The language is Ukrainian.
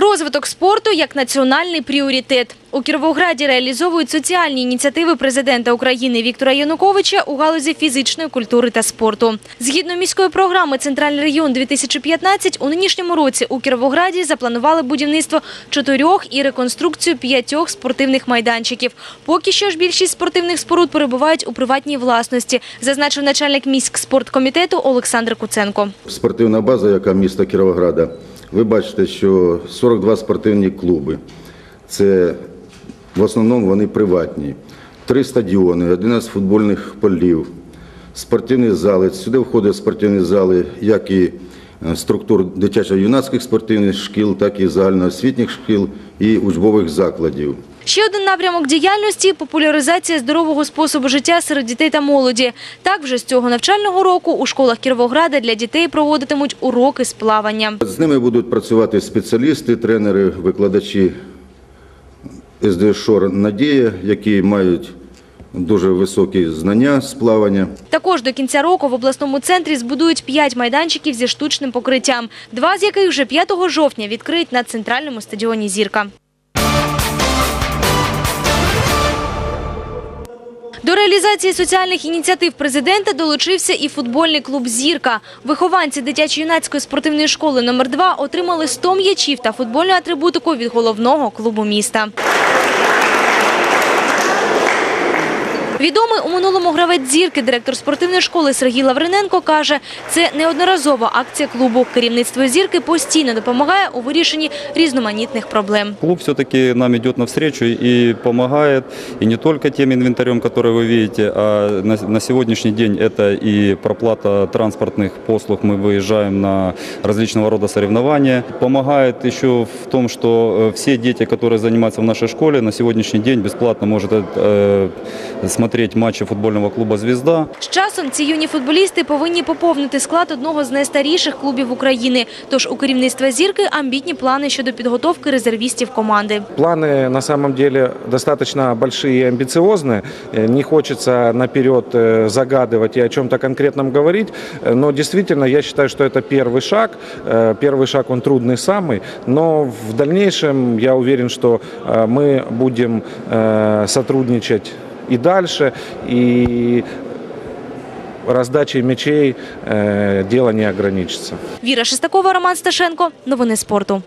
Розвиток спорту як національний пріоритет. У Кіровограді реалізовують соціальні ініціативи президента України Віктора Януковича у галузі фізичної культури та спорту. Згідно міської програми «Центральний регіон 2015» у нинішньому році у Кіровограді запланували будівництво чотирьох і реконструкцію п'ятьох спортивних майданчиків. Поки що ж більшість спортивних споруд перебувають у приватній власності, зазначив начальник міськспорткомітету Олександр Куценко. Спортивна база, яка міста Кіровограда, ви бачите, що 42 спортивні клуби. Це в основному вони приватні. Три стадіони, 11 футбольних полів, спортивні зали. Сюди входять спортивні зали, як і е, структур дитячо-юнацьких спортивних шкіл, так і загальноосвітніх шкіл і учбових закладів. Ще один напрямок діяльності – популяризація здорового способу життя серед дітей та молоді. Так, вже з цього навчального року у школах Кіровограда для дітей проводитимуть уроки з плавання. З ними будуть працювати спеціалісти, тренери, викладачі СДШОР «Надія», які мають дуже високі знання з плавання. Також до кінця року в обласному центрі збудують 5 майданчиків зі штучним покриттям, два з яких вже 5 жовтня відкриють на центральному стадіоні «Зірка». До реалізації соціальних ініціатив президента долучився і футбольний клуб «Зірка». Вихованці дитячо-юнацької спортивної школи номер 2 отримали 100 м'ячів та футбольну атрибутику від головного клубу міста. Відомий у минулому гравець зірки, директор спортивної школи Сергій Лавриненко каже, це неодноразова акція клубу. Керівництво зірки постійно допомагає у вирішенні різноманітних проблем. Клуб все-таки нам идет навстречу и помогает, и не только тем инвентарем, который вы видите, а на, на сегодняшний день это и проплата транспортных послуг, мы выезжаем на различного рода соревнования. Помогает еще в том, что э, все дети, которые занимаются в нашей школе, на сегодняшний день бесплатно может э, смотреть матчи футбольного клуба «Звезда». З часом ці юні футболісти повинні поповнити склад одного з найстаріших клубів України. Тож у керівництва зірки амбітні плани щодо підготовки резервістів команди. Планы на самом деле достаточно большие и амбициозные. Э, Не хочется наперед э, загадывать и о чем-то конкретном говорить, Э, но действительно я считаю, что это первый шаг. Э, Первый шаг он трудный самый, но в дальнейшем я уверен, что э, мы будем э, сотрудничать и дальше, и раздачей мячей э, дело не ограничится. Віра Шестакова, Роман Сташенко. Новини спорту.